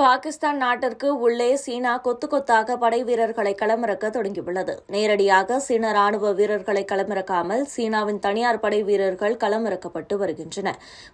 பாகிஸ்தான் நாட்டிற்கு உள்ளே சீனா கொத்து கொத்தாக படை வீரர்களை களமிறக்க தொடங்கியுள்ளது. நேரடியாக சீன ராணுவ வீரர்களை களமிறக்காமல் சீனாவின் தனியார் படை வீரர்கள் களமிறக்கப்பட்டு வருகின்றன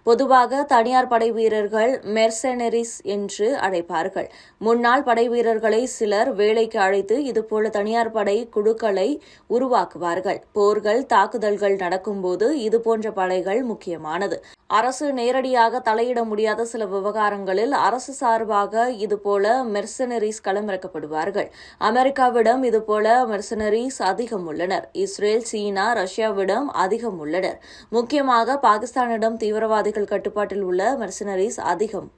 பொதுவாக தனியார் படை வீரர்கள் மெர்சனரிஸ் என்று அழைப்பார்கள். முன்னாள் படை வீரர்களை சிலர் வேலைக்கு அழைத்து இதுபோல தனியார் படை குழுக்களை உருவாக்குவார்கள். போர்கள் தாக்குதல்கள் நடக்கும்போது இதுபோன்ற படைகள் முக்கியமானது. அரசு நேரடியாக தலையிட முடியாத சில விவகாரங்களில் அரசு சார்பாக இதுபோல மெர்சனரிஸ் களமிறக்கப்படுவார்கள் அமெரிக்காவிடம் இதுபோல மெர்சனரிஸ் அதிகம் உள்ளனர். இஸ்ரேல் சீனா ரஷ்யாவிடம் அதிகம் உள்ளனர். முக்கியமாக பாகிஸ்தானிடம் தீவிரவாதிகள் கட்டுப்பாட்டில் உள்ள மெர்சனரிஸ் அதிகம்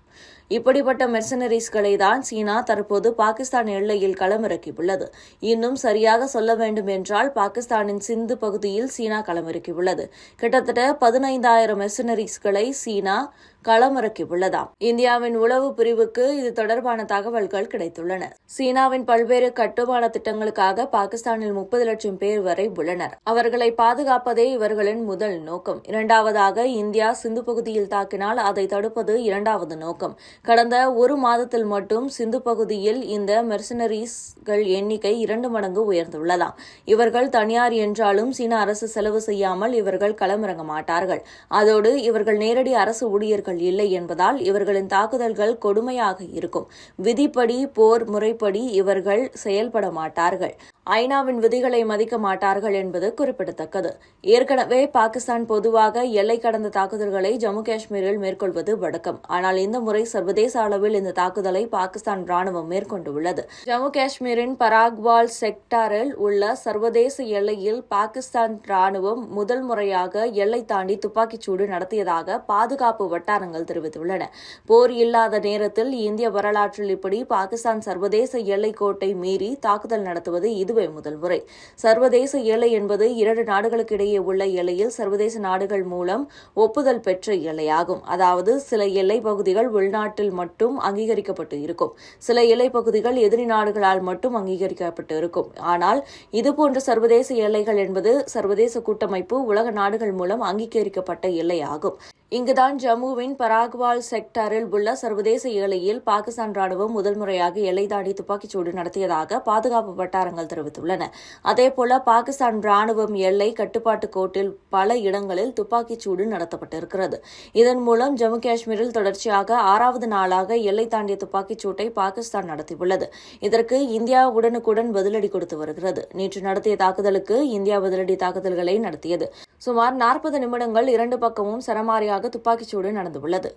இப்படிப்பட்ட மெர்சனரிஸ்களை தான் சீனா தற்போது பாகிஸ்தான் எல்லையில் களமிறக்கியுள்ளது. இன்னும் சரியாக சொல்ல வேண்டும் என்றால் பாகிஸ்தானின் சிந்து பகுதியில் சீனா களமிறக்கியுள்ளது. கிட்டத்தட்ட பதினைந்தாயிரம் மெர்சனரிஸ்களை சீனா களமிறக்கியுள்ளதாம். இந்தியாவின் உளவு பிரிவுக்கு இது தொடர்பான தகவல்கள் கிடைத்துள்ளன. சீனாவின் பல்வேறு கட்டுமான திட்டங்களுக்காக பாகிஸ்தானில் முப்பது லட்சம் பேர் வரை உள்ளனர். அவர்களை பாதுகாப்பதே இவர்களின் முதல் நோக்கம். இரண்டாவதாக இந்தியா சிந்து பகுதியில் தாக்கினால் அதை தடுப்பது இரண்டாவது நோக்கம். கடந்த ஒரு மாதத்தில் மட்டும் சிந்து பகுதியில் இந்த மெர்சனரிஸ்கள் எண்ணிக்கை இரண்டு மடங்கு உயர்ந்துள்ளதாம். இவர்கள் தனியார் என்றாலும் சீன அரசு செலவு செய்யாமல் இவர்கள் களமிறங்க மாட்டார்கள். அதோடு இவர்கள் நேரடி அரசு ஊழியர்கள் இல்லை என்பதால் இவர்களின் தாக்குதல்கள் கொடுமையாக இருக்கும். விதிப்படி போர் முறைப்படி இவர்கள் செயல்பட மாட்டார்கள். ஐநாவின் விதிகளை மதிக்க மாட்டார்கள் என்பது குறிப்பிடத்தக்கது. ஏற்கனவே பாகிஸ்தான் பொதுவாக எல்லை கடந்த தாக்குதல்களை ஜம்மு காஷ்மீரில் மேற்கொள்வது வழக்கம். ஆனால் இந்த முறை சர்வதேச அளவில் இந்த தாக்குதலை பாகிஸ்தான் ராணுவம் மேற்கொண்டுள்ளது. ஜம்மு காஷ்மீரின் பராக்வால் செக்டாரில் உள்ள சர்வதேச எல்லையில் பாகிஸ்தான் ராணுவம் முதல் முறையாக எல்லை தாண்டி துப்பாக்கிச்சூடு நடத்தியதாக பாதுகாப்பு வட்டாரங்கள் தெரிவித்துள்ளன. போர் இல்லாத நேரத்தில் இந்திய வரலாற்றில் இப்படி பாகிஸ்தான் சர்வதேச எல்லைக்கோட்டை மீறி தாக்குதல் நடத்துவது இதுவே முதல் முறை. சர்வதேச எல்லை என்பது இரண்டு நாடுகளுக்கு இடையே உள்ள எல்லையில் சர்வதேச நாடுகள் மூலம் ஒப்புதல் பெற்ற எல்லையாகும். அதாவது சில எல்லை பகுதிகள் உள்நாட்டில் மட்டும் அங்கீகரிக்கப்பட்டு இருக்கும். சில எல்லை பகுதிகள் எதிரி நாடுகளால் மட்டும் அங்கீகரிக்கப்பட்டு இருக்கும். ஆனால் இதுபோன்ற சர்வதேச எல்லைகள் என்பது சர்வதேச கூட்டமைப்பு உலக நாடுகள் மூலம் அங்கீகரிக்கப்பட்ட எல்லையாகும். இங்குதான் ஜம்முவின் பராக்வால் செக்டரில் உள்ள சர்வதேச எல்லையில் பாகிஸ்தான் ராணுவம் முதல் முறையாக எல்லை தாண்டி துப்பாக்கிச்சூடு நடத்தியதாக பாதுகாப்பு வட்டாரங்கள் தெரிவித்துள்ளன. அதேபோல பாகிஸ்தான் ராணுவம் எல்லை கட்டுப்பாட்டு கோட்டில் பல இடங்களில் துப்பாக்கிச்சூடு நடத்தப்பட்டிருக்கிறது. இதன் மூலம் ஜம்மு காஷ்மீரில் தொடர்ச்சியாக ஆறாவது நாளாக எல்லை தாண்டிய துப்பாக்கிச்சூட்டை பாகிஸ்தான் நடத்தியுள்ளது. இதற்கு இந்தியா உடனுக்குடன் பதிலடி கொடுத்து வருகிறது. நேற்று நடத்திய தாக்குதலுக்கு இந்தியா பதிலடி தாக்குதல்களை நடத்தியது. சுமார் நாற்பது நிமிடங்கள் இரண்டு பக்கமும் சரமாரியாக துப்பாக்கிச்சூடு நடந்துள்ளது.